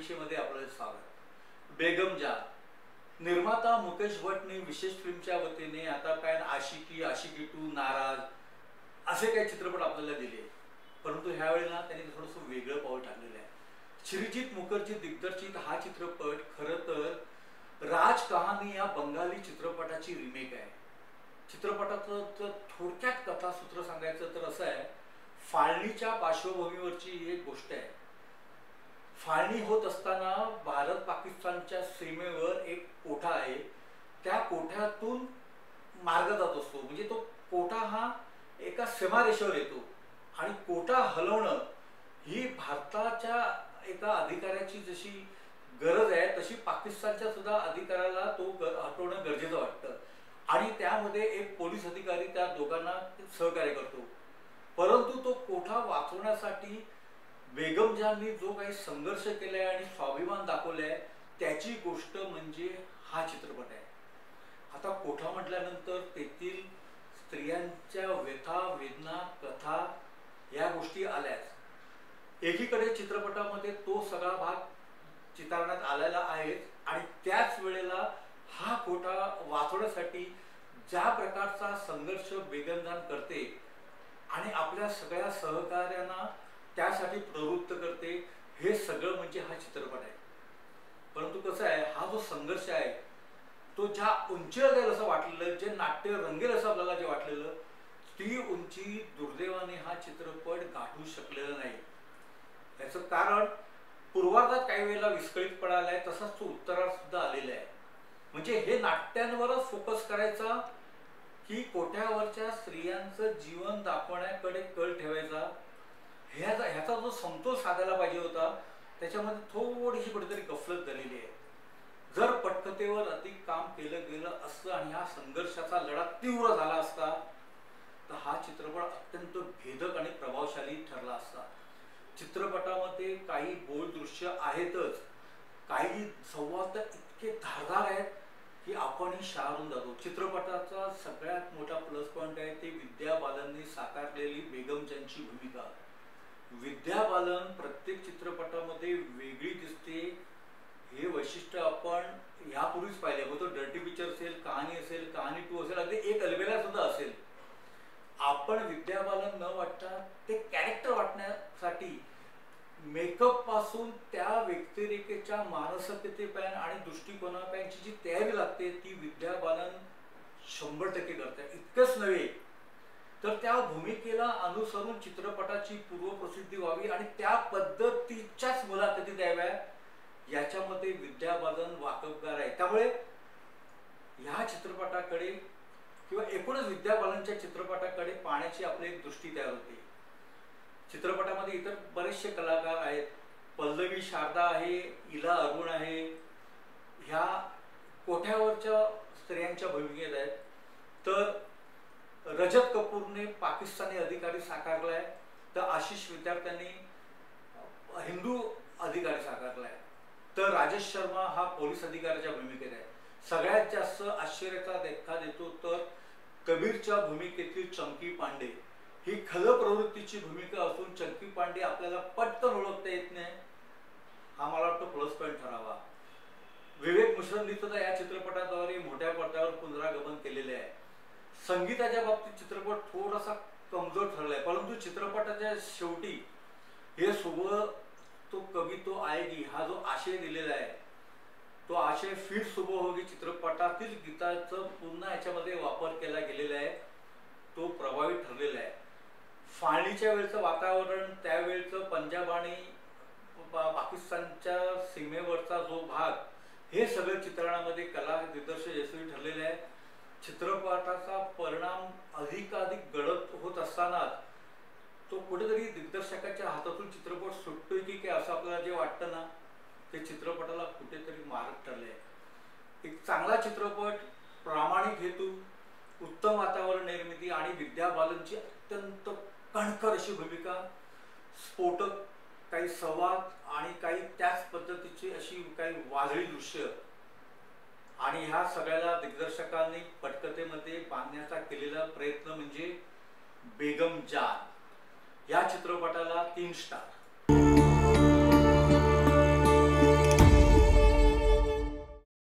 परीक्षेमध्ये आपलं स्वागत. बेगम जा. निर्माता मुकेश भटने विशेष फिल्मच्या वतीने आता काय आशिकी आशिकी टू नाराज असे काही चित्रपट आपल्याला दिले परंतु ह्या वेळेला त्यांनी थोडंसं वेगळं पाऊल टाकलेलं आहे. श्रीजित मुखर्जी दिग्दर्शित हा चित्रपट खर तर राज कहाणी या बंगाली चित्रपटाची रिमेक आहे. चित्रपटाचं तर थोडक्यात कथासूत्र सांगायचं तर असं आहे फाळणीच्या पार्श्वभूमीवरची ही एक गोष्ट आहे. फाळणी होत असताना भारत पाकिस्तानच्या सीमेवर एक कोठा आहे. त्या कोठ्यातून मार्ग जात असतो. म्हणजे तो कोठा हा एका सीमारेषेवर येतो. आणि कोठा हलवणं ही भारताच्या एका अधिकाऱ्याची जशी गरज आहे तशी पाकिस्तानच्या सुद्धा अधिकाऱ्याला तो ग हटवणं गरजेचं वाटतं. आणि त्यामध्ये एक पोलीस अधिकारी त्या दोघांना सहकार्य करतो. परंतु तो कोठा वाचवण्यासाठी बेगमजांनी जो काही संघर्ष केलाय आणि स्वाभिमान दाखवलाय त्याची गोष्ट म्हणजे हा चित्रपट आहे. आता कोठा म्हटल्यानंतर तेथील स्त्रियांच्या व्यथा वेदना कथा या गोष्टी आल्याच. एकीकडे चित्रपटामध्ये तो सगळा भाग चितारण्यात आलेला आहे आणि त्याच वेळेला हा कोठा वाचवण्यासाठी ज्या प्रकारचा संघर्ष बेगमजान करते आणि आपल्या सगळ्या सहकार्यांना त्यासाठी प्रवृत्त करते हे सगळं म्हणजे हा चित्रपट आहे. परंतु कसं आहे हा जो संघर्ष आहे तो ज्या उंचीवर जाईल असं वाटलेलं जे नाट्य रंगेल असं आपल्याला जे वाटलेलं ती उंची दुर्दैवाने हा चित्रपट गाठू शकलेला नाही. याचं कारण पूर्वार्धात काही वेळेला विस्कळीत पडायला आहे तसाच तो उत्तरार्ध सुद्धा आलेला आहे. म्हणजे हे नाट्यांवरच फोकस करायचा की कोठ्यावरच्या स्त्रियांचं जीवन दाखवण्याकडे कल ठेवायचा ह्याचा ह्याचा जो समतोल साधायला पाहिजे होता त्याच्यामध्ये थोडीशी कुठेतरी गफलत झालेली आहे. जर पटकथेवर अधिक काम केलं गेलं असतं आणि हा संघर्षाचा लढा तीव्र झाला असता तर हा चित्रपट अत्यंत भेदक आणि प्रभावशाली ठरला असता. चित्रपटामध्ये काही बोल दृश्य आहेतच. काही संवाद इतके धारदार आहेत की आपणही शारून जातो. चित्रपटाचा सगळ्यात मोठा प्लस पॉईंट आहे ते विद्या बालनने साकारलेली बेगमच्यांची भूमिका. विद्या बालन प्रत्येक चित्रपटामध्ये वेगळी दिसते. हे वैशिष्ट्य आपण यापूर्वीच पाहिले. मग तो डर्टी पिक्चर असेल कहाणी असेल कहाणी टू असेल अगदी एक अलबेला सुद्धा असेल. आपण विद्या बालन न वाटता ते कॅरेक्टर वाटण्यासाठी मेकअपपासून त्या व्यक्तिरेखेच्या मानसिकतेपर्यंत आणि दृष्टिकोनापर्यंतची जी तयारी लागते ती विद्या बालन शंभर टक्के करते. इतकंच नव्हे तर त्या भूमिकेला अनुसरून चित्रपटाची पूर्वप्रसिद्धी व्हावी आणि त्या पद्धतीच्याच मुलाखती द्याव्या याच्यामध्ये विद्या बालन वाकबगार आहे. त्यामुळे ह्या चित्रपटाकडे किंवा एकूणच विद्या बालनच्या चित्रपटाकडे पाहण्याची आपली एक दृष्टी तयार होते. चित्रपटामध्ये इतर बरेचसे कलाकार आहेत. पल्लवी शारदा आहे इला अरुण आहे. ह्या कोठ्यावरच्या स्त्रियांच्या भूमिकेत आहेत. तर रजत कपूरने पाकिस्तानी अधिकारी साकारलाय. तर आशिष विद्यार्थ्यांनी हिंदू अधिकारी साकारलाय. तर राजेश शर्मा हा पोलीस अधिकाऱ्याच्या भूमिकेत आहे. सगळ्यात जास्त आश्चर्याचा देखा देतो तर कबीरच्या भूमिकेतील चंकी पांडे. ही खल प्रवृत्तीची भूमिका असून चंकी पांडे आपल्याला पटकन ओळखता येत नाही. हा मला वाटतं प्लस पॉईंट ठरावा. विवेक मिश्रननी सुद्धा या चित्रपटाद्वारे मोठ्या पडद्यावर पुनरागमन केलेले आहे. संगीताच्या बाबतीत चित्रपट थोडासा कमजोर ठरलाय. परंतु चित्रपटाच्या शेवटी हे सोबत तो कवी तो आएगी हा जो आशय दिलेला आहे तो आशय फिर सुबह होगी चित्रपटातील गीताचं पुन्हा याच्यामध्ये वापर केला गेलेला आहे. तो प्रभावी ठरलेला आहे. फाळणीच्या वेळचं वातावरण त्यावेळचं पंजाब आणि पाकिस्तानच्या सीमेवरचा जो भाग हे सगळं चित्रणामध्ये कला दिग्दर्शक यशस्वी ठरलेलं आहे. चित्रपटाचा परिणाम अधिकाधिक गडद होत असतानाच तो कुठेतरी दिग्दर्शकाच्या हातातून चित्रपट सुटतोय की काय असं आपल्याला जे वाटतं ना ते चित्रपटाला कुठेतरी मारक ठरले एक चांगला चित्रपट प्रामाणिक हेतू उत्तम वातावरण निर्मिती आणि विद्या बालनची अत्यंत कणखर अशी भूमिका स्फोटक काही संवाद आणि काही त्याच पद्धतीची अशी काही वादळी दृश्य आणि ह्या सगळ्याला दिग्दर्शकांनी पटकथेमध्ये बांधण्याचा केलेला प्रयत्न म्हणजे बेगम जान. या चित्रपटाला तीन स्टार